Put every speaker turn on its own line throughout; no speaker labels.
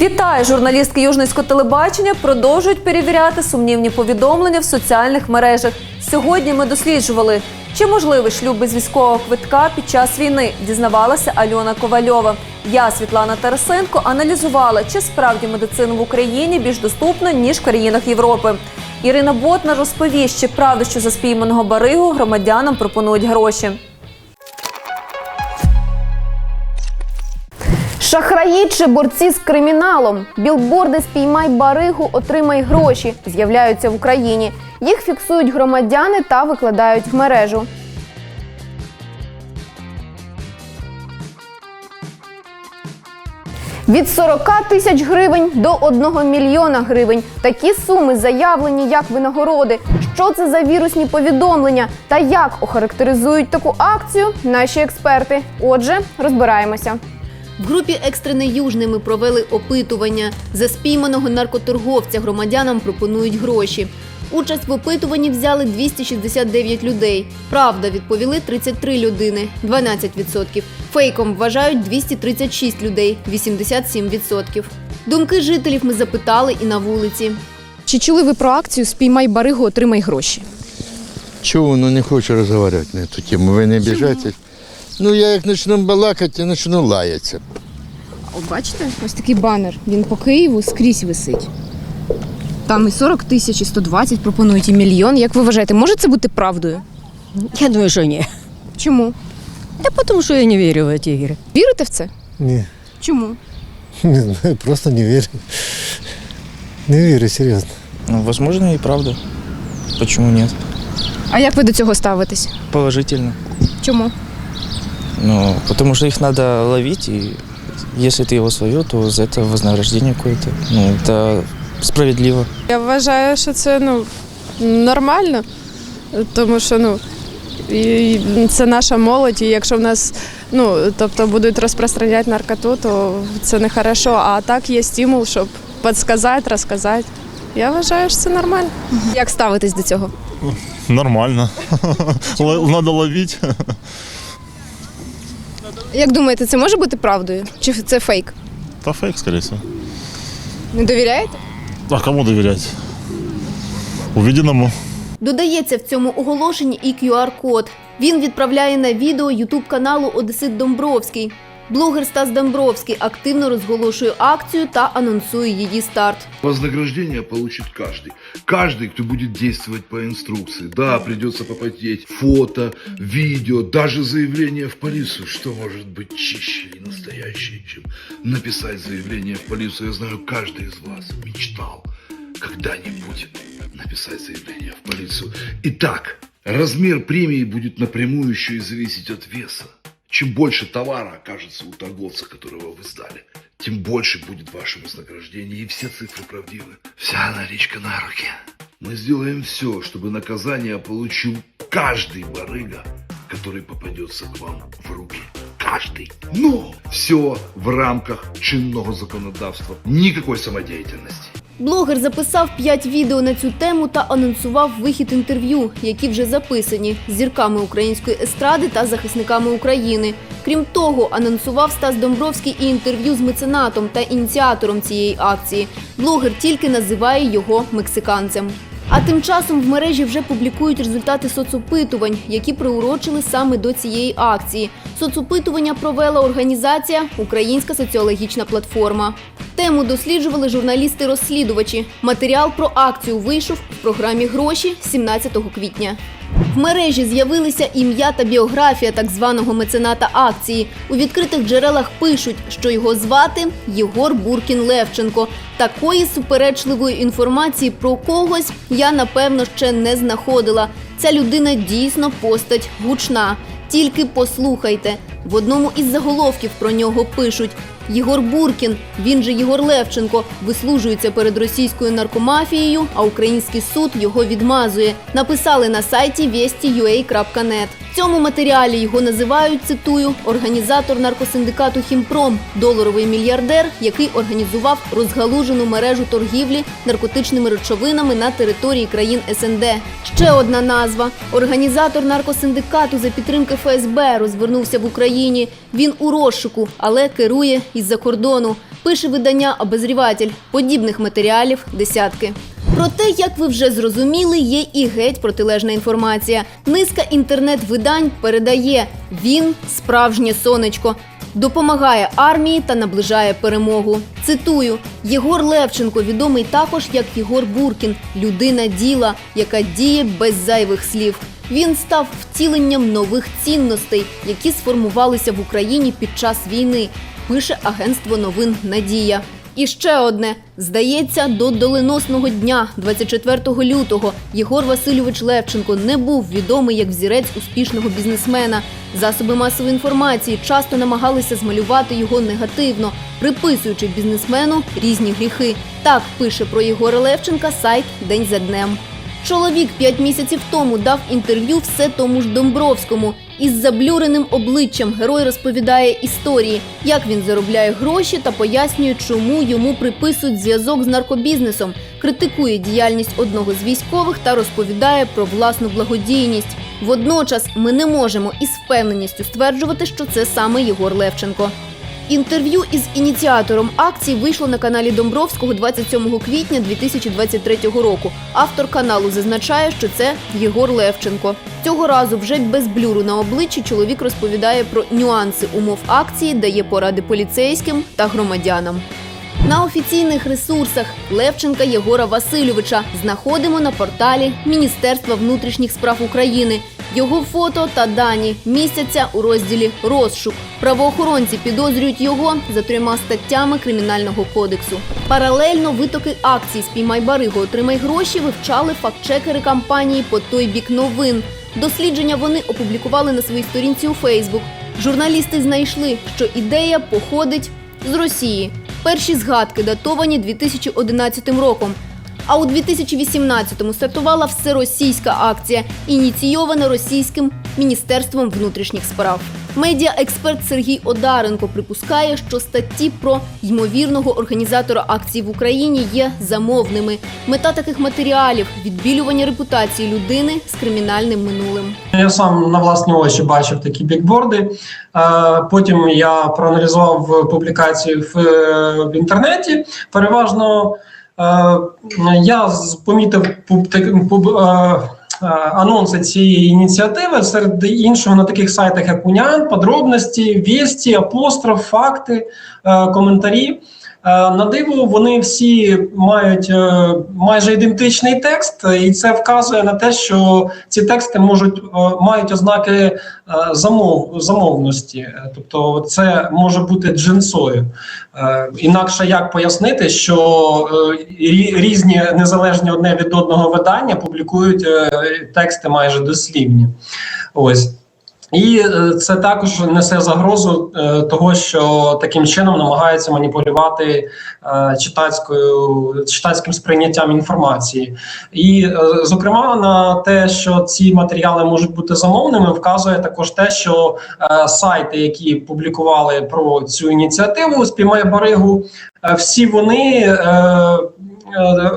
Вітаю! Журналістки Южницького телебачення продовжують перевіряти сумнівні повідомлення в соціальних мережах. Сьогодні ми досліджували, чи можливий шлюб без військового квитка під час війни. Дізнавалася Альона Ковальова. Я, Світлана Тарасенко, аналізувала, чи справді медицина в Україні більш доступна ніж в країнах Європи. Ірина Ботна розповість, чи правда, що за спійманого баригу громадянам пропонують гроші.
Шахраї чи борці з криміналом. Білборди спіймай баригу, отримай гроші з'являються в Україні. Їх фіксують громадяни та викладають в мережу. Від 40 тисяч гривень до 1 мільйона гривень. Такі суми заявлені як винагороди. Що це за вірусні повідомлення та як охарактеризують таку акцію наші експерти. Отже, розбираємося.
В групі екстрене южне ми провели опитування. За спійманого наркоторговця громадянам пропонують гроші. Участь в опитуванні взяли 269 людей. Правда, відповіли 33 людини 12%. Фейком вважають 236 людей 87%. Думки жителів ми запитали і на вулиці.
Чи чули ви про акцію Спіймай баригу, отримай гроші?
Чого ну не хочу розмовляти на цю тему? Ви не обіжайтесь. Ну я як почну балакати, я почну лаятися.
От бачите, ось такий банер. Він по Києву скрізь висить. Там і 40 тисяч, і 120 пропонують, і мільйон. Як ви вважаєте, може це бути правдою?
Я думаю, что нет.
Чому?
Да потому что я не верю в эти игры.
Вірите в це?
Ні,
Чому?
не знаю, просто не верю. Не верю, серьезно.
Ну, возможно, и правда. Почему нет?
А як ви до цього ставитесь?
Положительно.
Чому?
Ну, потому что их надо ловить, и если ты его словил, то за это вознаграждение какое-то. Ну, это справедливо.
Я вважаю, що це ну, нормально, тому що ну, і це наша молодь, і якщо в нас ну, тобто будуть розпространяти наркоту, то це не хорошо. А так є стимул, щоб підсказати, розказати. Я вважаю, що це нормально.
Як ставитесь до цього?
Нормально. Л- Надо ловить.
Як думаєте, це може бути правдою? Чи це фейк?
Та фейк, скоріше. всього.
Не довіряєте?
А кому доверять? Увиденному.
Додається в цьому оголошенні і QR-код. Він відправляє на відео ютуб каналу Одесит Домбровський. Блогер Стас Домбровський активно розголошує акцію та анонсує її старт.
Вознаграждение получит каждый. Каждый, кто будет действовать по инструкции. Да, придется попотеть. Фото, видео, даже заявление в полицию. Что может быть чище и настоящее, чем написать заявление в полицию? Я знаю, каждый из вас мечтал когда-нибудь написать заявление в полицию. Итак, размер премии будет напрямую еще и зависеть от веса. Чем больше товара окажется у торговца, которого вы сдали, тем больше будет ваше вознаграждение, и все цифры правдивы. Вся наличка на руки. Мы сделаем все, чтобы наказание получил каждый барыга, который попадется к вам в руки. Каждый. Но все в рамках чинного законодавства. Никакой самодеятельности.
Блогер записав 5 відео на цю тему та анонсував вихід інтерв'ю, які вже записані з зірками української естради та захисниками України. Крім того, анонсував Стас Домбровський і інтерв'ю з меценатом та ініціатором цієї акції. Блогер тільки називає його мексиканцем. А тим часом в мережі вже публікують результати соцопитувань, які приурочили саме до цієї акції. Соцопитування провела організація Українська соціологічна платформа. Тему досліджували журналісти-розслідувачі. Матеріал про акцію вийшов в програмі Гроші 17 квітня. В мережі з'явилися ім'я та біографія так званого мецената акції. У відкритих джерелах пишуть, що його звати Єгор Буркін Левченко. Такої суперечливої інформації про когось я напевно ще не знаходила. Ця людина дійсно постать гучна. Тільки послухайте. В одному із заголовків про нього пишуть: Єгор Буркін, він же Єгор Левченко, вислужується перед російською наркомафією, а український суд його відмазує. Написали на сайті вести.ua.net. Цьому матеріалі його називають, цитую, організатор наркосиндикату Хімпром, доларовий мільярдер, який організував розгалужену мережу торгівлі наркотичними речовинами на території країн СНД. Ще одна назва: організатор наркосиндикату за підтримки ФСБ розвернувся в Україні. Він у розшуку, але керує із-за кордону. Пише видання Обозріватель. Подібних матеріалів десятки. Проте, як ви вже зрозуміли, є і геть протилежна інформація. Низка інтернет-видань передає він справжнє сонечко. Допомагає армії та наближає перемогу. Цитую: Єгор Левченко відомий також як Єгор Буркін, людина діла, яка діє без зайвих слів. Він став втіленням нових цінностей, які сформувалися в Україні під час війни. Пише агентство новин Надія. І ще одне здається, до доленосного дня, 24 лютого, Єгор Васильович Левченко не був відомий як взірець успішного бізнесмена. Засоби масової інформації часто намагалися змалювати його негативно, приписуючи бізнесмену різні гріхи. Так пише про Єгора Левченка сайт День за днем. Чоловік п'ять місяців тому дав інтерв'ю все тому ж Домбровському. Із заблюреним обличчям герой розповідає історії, як він заробляє гроші та пояснює, чому йому приписують зв'язок з наркобізнесом, критикує діяльність одного з військових та розповідає про власну благодійність. Водночас ми не можемо із впевненістю стверджувати, що це саме Єгор Левченко. Інтерв'ю із ініціатором акції вийшло на каналі Домбровського 27 квітня 2023 року. Автор каналу зазначає, що це Єгор Левченко. Цього разу вже без блюру на обличчі чоловік розповідає про нюанси умов акції, дає поради поліцейським та громадянам. На офіційних ресурсах Левченка Єгора Васильовича знаходимо на порталі Міністерства внутрішніх справ України. Його фото та дані містяться у розділі Розшук. Правоохоронці підозрюють його за трьома статтями кримінального кодексу. Паралельно витоки акцій Спіймай баригу, отримай гроші вивчали фактчекери кампанії по той бік новин. Дослідження вони опублікували на своїй сторінці у Фейсбук. Журналісти знайшли, що ідея походить з Росії. Перші згадки датовані 2011 роком. А у 2018-му стартувала всеросійська акція, ініційована російським міністерством внутрішніх справ. Медіа-експерт Сергій Одаренко припускає, що статті про ймовірного організатора акції в Україні є замовними. Мета таких матеріалів відбілювання репутації людини з кримінальним минулим.
Я сам на власні очі бачив такі бікборди. Е, Потім я проаналізував публікації в, е, інтернеті. Переважно я з- помітив е, анонси цієї ініціативи серед іншого на таких сайтах, як Унян, подробності, вісті, апостроф, факти, е, коментарі. Е, На диво, вони всі мають майже ідентичний текст, і це вказує на те, що ці тексти можуть мають ознаки замов, замовності, тобто це може бути джинсою. Інакше як пояснити, що різні незалежні одне від одного видання публікують тексти майже дослівні. Ось. І е, це також несе загрозу е, того, що таким чином намагаються маніпулювати е, читацькою читацьким сприйняттям інформації. І, зокрема, на те, що ці матеріали можуть бути замовними, вказує також те, що сайти, які публікували про цю ініціативу «Спіймай баригу, всі вони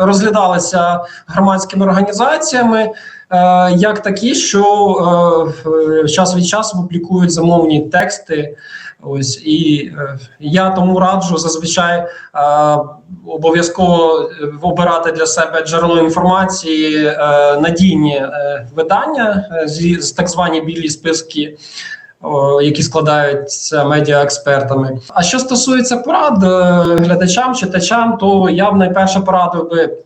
розглядалися громадськими організаціями. Е, як такі, що е, час від часу публікують замовні тексти. Ось і е, я тому раджу зазвичай обов'язково обирати для себе джерело інформації, надійні видання з так звані білі списки. Які складаються медіаекспертами. А що стосується порад е, глядачам, читачам, то я б найперше порадив би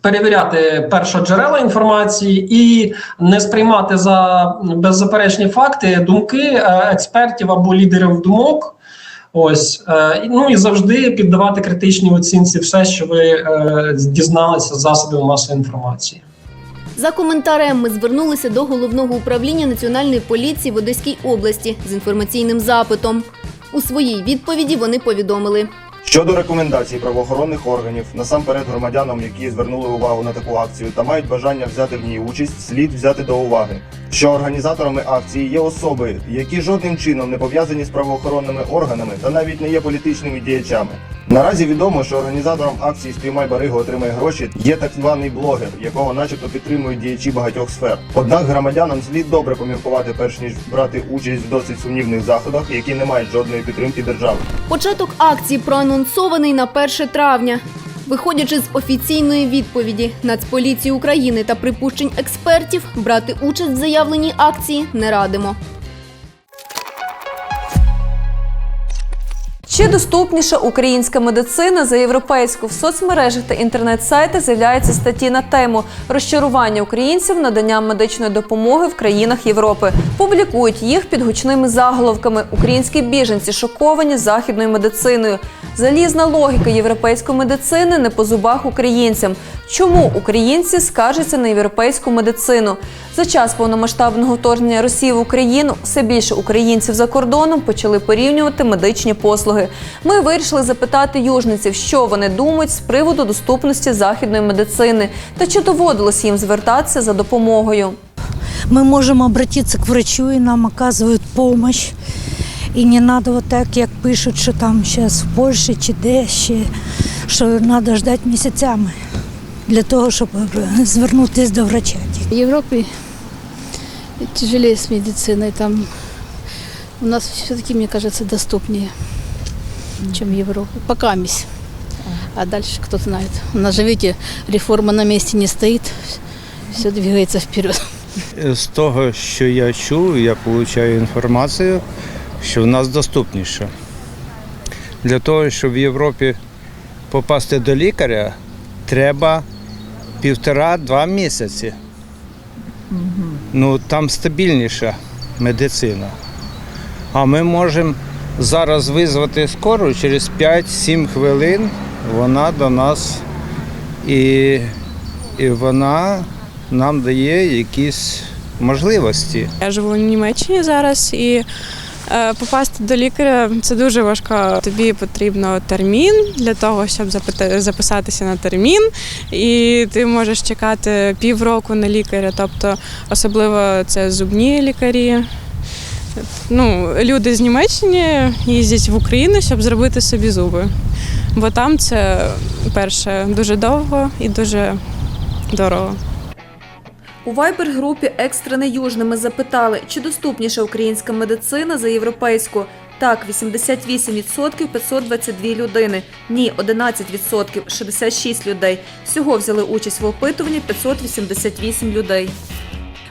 перевіряти першоджерела інформації і не сприймати за беззаперечні факти думки е, експертів або лідерів думок. Ось е, ну і завжди піддавати критичній оцінці все, що ви дізналися з засобів масової інформації.
За коментарем ми звернулися до головного управління національної поліції в Одеській області з інформаційним запитом. У своїй відповіді вони повідомили.
Щодо рекомендацій правоохоронних органів, насамперед громадянам, які звернули увагу на таку акцію та мають бажання взяти в ній участь, слід взяти до уваги що організаторами акції є особи, які жодним чином не пов'язані з правоохоронними органами та навіть не є політичними діячами. Наразі відомо, що організатором акції Спіймай Баригу отримає гроші є так званий блогер, якого начебто підтримують діячі багатьох сфер. Однак громадянам слід добре поміркувати, перш ніж брати участь в досить сумнівних заходах, які не мають жодної підтримки держави.
Початок акції проанонсований на 1 травня. Виходячи з офіційної відповіді Нацполіції України та припущень експертів, брати участь в заявленій акції не радимо.
Чи доступніша українська медицина за європейську в соцмережах та інтернет-сайтах з'являються статті на тему розчарування українців наданням медичної допомоги в країнах Європи. Публікують їх під гучними заголовками Українські біженці шоковані західною медициною. Залізна логіка європейської медицини не по зубах українцям. Чому українці скаржаться на європейську медицину? За час повномасштабного вторгнення Росії в Україну все більше українців за кордоном почали порівнювати медичні послуги. Ми вирішили запитати южниців, що вони думають з приводу доступності західної медицини та чи доводилось їм звертатися за допомогою.
мы можем обратиться к врачу, и нам оказывают помощь. І не треба вот так, як пишуть, що там зараз в Польщі чи де ще, що треба ждати місяцями для того, щоб звернутися до врача.
В Европе тяжелее с медициной. Там у нас все-таки, мне кажется, доступнее, чем в Европе. Пока мись. А дальше кто знает. У нас же, видите, реформа на месте не стоит. Все двигается вперед.
З того, що я чув, я отримую інформацію, що в нас доступніше. Для того, щоб в Європі попасти до лікаря, треба півтора-два місяці. Ну, там стабільніша медицина. А ми можемо зараз визвати скору через 5-7 хвилин. Вона до нас і, і вона нам дає якісь можливості.
Я живу в Німеччині зараз і попасти до лікаря це дуже важко. Тобі потрібно термін для того, щоб записатися на термін, і ти можеш чекати півроку на лікаря. Тобто, особливо це зубні лікарі. Ну, люди з Німеччини їздять в Україну, щоб зробити собі зуби. Бо там це перше дуже довго і дуже дорого.
У вайбер-групі Екстрене южними запитали, чи доступніша українська медицина за європейську. Так, 88% 522 людини. Ні, 11% 66 людей. Всього взяли участь в опитуванні 588 людей.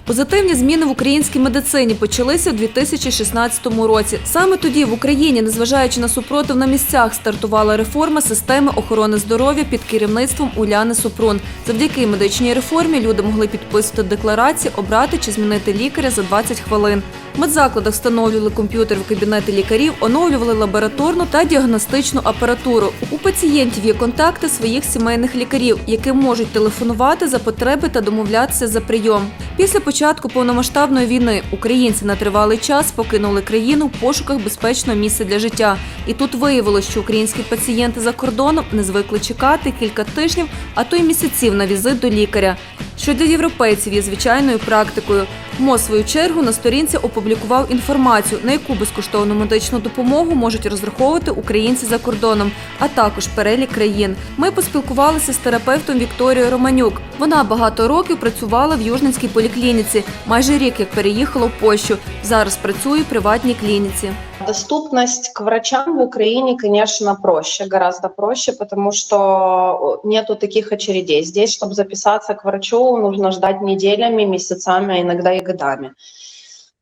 Позитивні зміни в українській медицині почалися у 2016 році. Саме тоді в Україні, незважаючи на супротив на місцях, стартувала реформа системи охорони здоров'я під керівництвом Уляни Супрун. Завдяки медичній реформі люди могли підписувати декларації, обрати чи змінити лікаря за 20 хвилин. В медзакладах встановлювали комп'ютер в кабінети лікарів, оновлювали лабораторну та діагностичну апаратуру. У пацієнтів є контакти своїх сімейних лікарів, яким можуть телефонувати за потреби та домовлятися за прийом. Після початку повномасштабної війни українці на тривалий час покинули країну в пошуках безпечного місця для життя. І тут виявилось, що українські пацієнти за кордоном не звикли чекати кілька тижнів, а то й місяців на візит до лікаря. Що для європейців є звичайною практикою. МОЗ, свою чергу, на сторінці опублікував інформацію, на яку безкоштовну медичну допомогу можуть розраховувати українці за кордоном, а також перелік країн. Ми поспілкувалися з терапевтом Вікторією Романюк. Вона багато років працювала в Южненській поліклініці, майже рік як переїхала в Польщу. Зараз працює в приватній клініці.
Доступность к врачам в Украине, конечно, проще, гораздо проще, потому что нету таких очередей. Здесь, чтобы записаться к врачу, нужно ждать неделями, месяцами, а иногда и годами.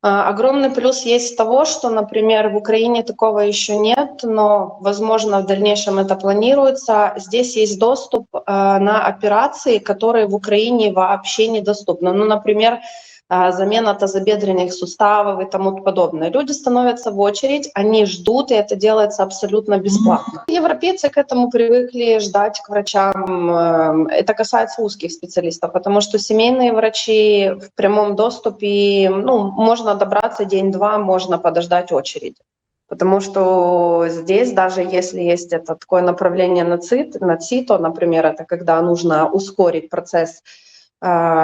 А, Огромный плюс есть того, что, например, в Украине такого еще нет, но, возможно, в дальнейшем это планируется. Здесь есть доступ э, на операции, которые в Украине вообще недоступны. Ну, например, замена тазобедренных суставов и тому подобное. Люди становятся в очередь, они ждут, и это делается абсолютно бесплатно. Европейцы к этому привыкли ждать к врачам. Эм, Это касается узких специалистов, потому что семейные врачи в прямом доступе, ну, можно добраться день-два, можно подождать очередь. Потому что здесь, даже если есть это такое направление на ЦИТ, на ЦИТО, например, это когда нужно ускорить процесс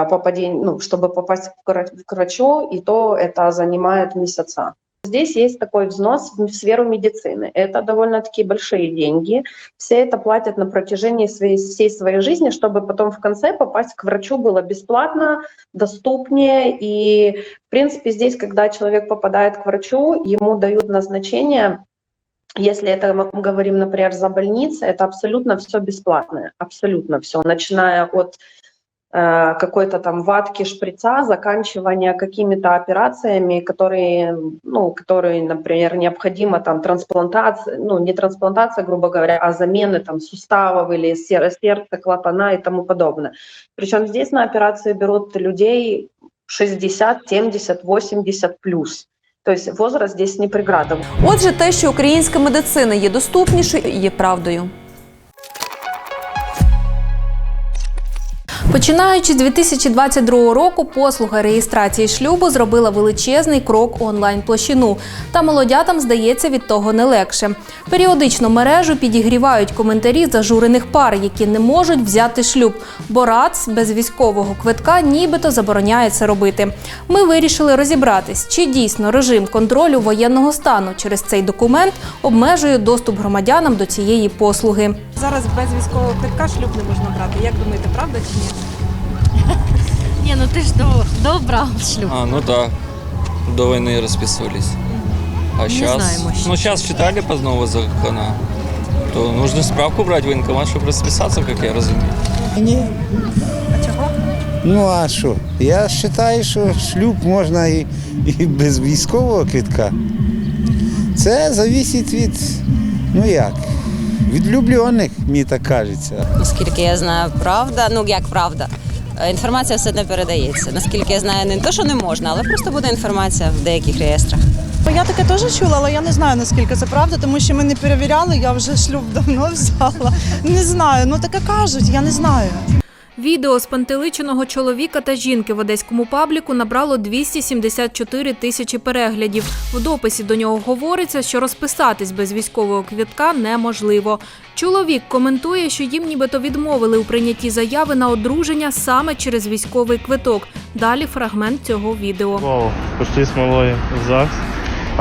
попадение, ну, чтобы попасть к вра- к врачу, и то это занимает месяца. Здесь есть такой взнос в сферу медицины. Это довольно-таки большие деньги. Все это платят на протяжении своей, всей своей жизни, чтобы потом в конце попасть к врачу было бесплатно, доступнее. И, в принципе, здесь, когда человек попадает к врачу, ему дают назначение если это мы говорим, например, за больницей, это абсолютно все бесплатное, абсолютно все, начиная от э, какой-то там ватки шприца, заканчивания какими-то операциями, которые, ну, которые, например, необходимо там трансплантация, ну, не трансплантация, грубо говоря, а замены там суставов или сер- сердца, клапана и тому подобное. Причем здесь на операции берут людей 60, 70, 80 плюс. То есть возраст здесь не преграда.
Отже, те, що українська медицина є доступнішою, є правдою. Починаючи з 2022 року, послуга реєстрації шлюбу зробила величезний крок у онлайн-площину. Та молодятам здається від того не легше. Періодично мережу підігрівають коментарі зажурених пар, які не можуть взяти шлюб, бо РАЦ без військового квитка нібито забороняє це робити. Ми вирішили розібратись, чи дійсно режим контролю воєнного стану через цей документ обмежує доступ громадянам до цієї послуги.
Зараз без військового квитка шлюб не можна брати. Як думаєте, правда чи ні?
Не, ну ты ж до, добра шлюб.
А, ну да. До войны расписывались. А
Не
сейчас,
знаем вообще.
ну сейчас читали по нового закона, то нужно справку брать в военкомат, чтобы расписаться, как я разумею.
Ні.
А чого?
Ну а що? Я вважаю, що шлюб можна і, і без військового квитка. Це залежить від, ну як, від влюблених, мені так кажеться.
Наскільки я знаю, правда, ну як правда. е, Інформація все одно передається. Наскільки я знаю, не те, що не можна, але просто буде інформація в деяких реєстрах.
Я таке теж чула, але я не знаю наскільки це правда, тому що ми не перевіряли. Я вже шлюб давно взяла. Не знаю. Ну таке кажуть, я не знаю.
Відео спантеличеного чоловіка та жінки в одеському пабліку набрало 274 тисячі переглядів. В дописі до нього говориться, що розписатись без військового квітка неможливо. Чоловік коментує, що їм нібито відмовили у прийнятті заяви на одруження саме через військовий квиток. Далі фрагмент цього відео.
Вау, пошли с малой в ЗАГС,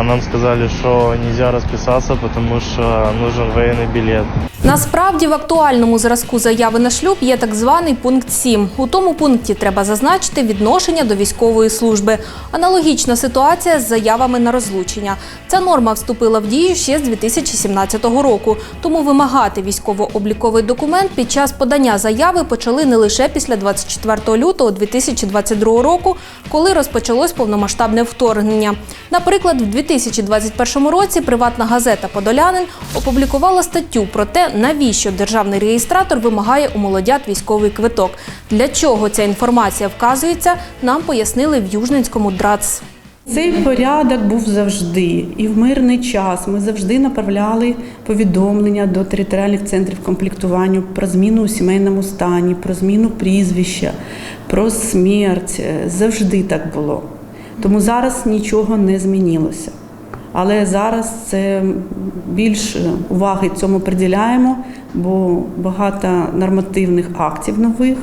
а нам сказали, что нельзя расписаться, потому что нужен военный билет.
Насправді в актуальному зразку заяви на шлюб є так званий пункт 7. У тому пункті треба зазначити відношення до військової служби. Аналогічна ситуація з заявами на розлучення. Ця норма вступила в дію ще з 2017 року. Тому вимагати військово-обліковий документ під час подання заяви почали не лише після 24 лютого 2022 року, коли розпочалось повномасштабне вторгнення. Наприклад, в 2021 році приватна газета Подолянин опублікувала статтю про те, навіщо державний реєстратор вимагає у молодят військовий квиток. Для чого ця інформація вказується, нам пояснили в Южненському ДРАЦ.
Цей порядок був завжди, і в мирний час ми завжди направляли повідомлення до територіальних центрів комплектування про зміну у сімейному стані, про зміну прізвища, про смерть. Е, Завжди так було. Тому зараз нічого не змінилося. Але зараз це більш уваги цьому приділяємо, бо багато нормативних актів нових,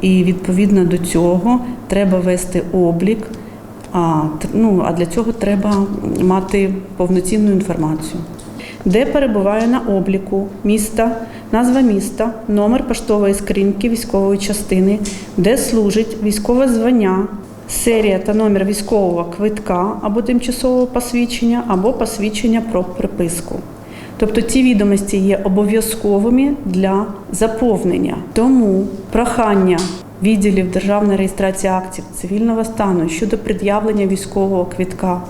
і відповідно до цього треба вести облік. А, ну, а для цього треба мати повноцінну інформацію. Де перебуває на обліку міста, назва міста, номер поштової скриньки військової частини, де служить військове звання, серія та номер військового квитка або тимчасового посвідчення, або посвідчення про приписку. Тобто ці відомості є обов'язковими для заповнення. Тому прохання відділів державної реєстрації актів цивільного стану щодо пред'явлення військового квитка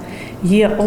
є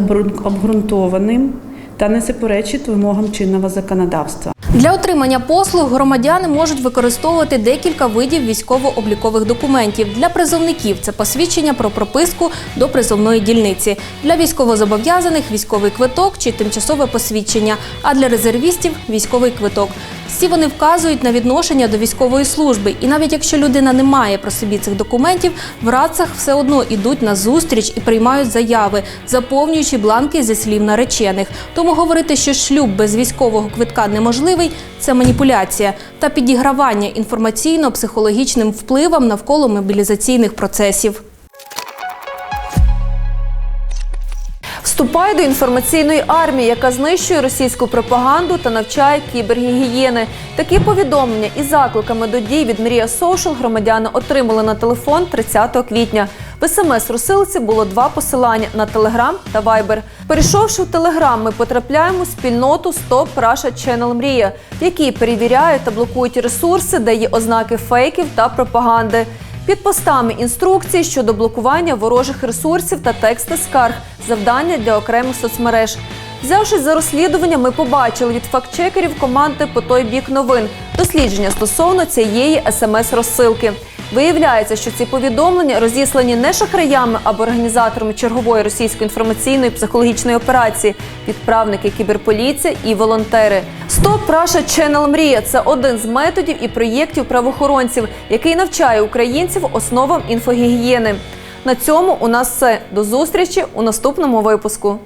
обґрунтованим та не суперечить вимогам чинного законодавства.
Для отримання послуг громадяни можуть використовувати декілька видів військово-облікових документів. Для призовників це посвідчення про прописку до призовної дільниці. Для військовозобов'язаних військовий квиток чи тимчасове посвідчення, а для резервістів військовий квиток. Всі вони вказують на відношення до військової служби. І навіть якщо людина не має про собі цих документів, в радцах все одно ідуть на зустріч і приймають заяви, заповнюючи бланки зі слів наречених. Тому говорити, що шлюб без військового квитка неможливий це маніпуляція та підігравання інформаційно-психологічним впливам навколо мобілізаційних процесів.
Вступай до інформаційної армії, яка знищує російську пропаганду та навчає кібергігієни. Такі повідомлення із закликами до дій від Мрія Social громадяни отримали на телефон 30 квітня. В смс-розсилці було два посилання на Telegram та Viber. Перейшовши в Telegram, ми потрапляємо в спільноту Stop Russia Channel Мрія, в якій перевіряють та блокують ресурси, де є ознаки фейків та пропаганди. Під постами інструкції щодо блокування ворожих ресурсів та тексти скарг, завдання для окремих соцмереж. Взявшись за розслідування, ми побачили від фактчекерів команди по той бік новин дослідження стосовно цієї смс-розсилки. Виявляється, що ці повідомлення розіслані не шахраями або організаторами чергової російської інформаційної психологічної операції, відправники кіберполіція і волонтери. Стоп Раша Channel Мрія це один з методів і проєктів правоохоронців, який навчає українців основам інфогігієни. На цьому у нас все. До зустрічі у наступному випуску.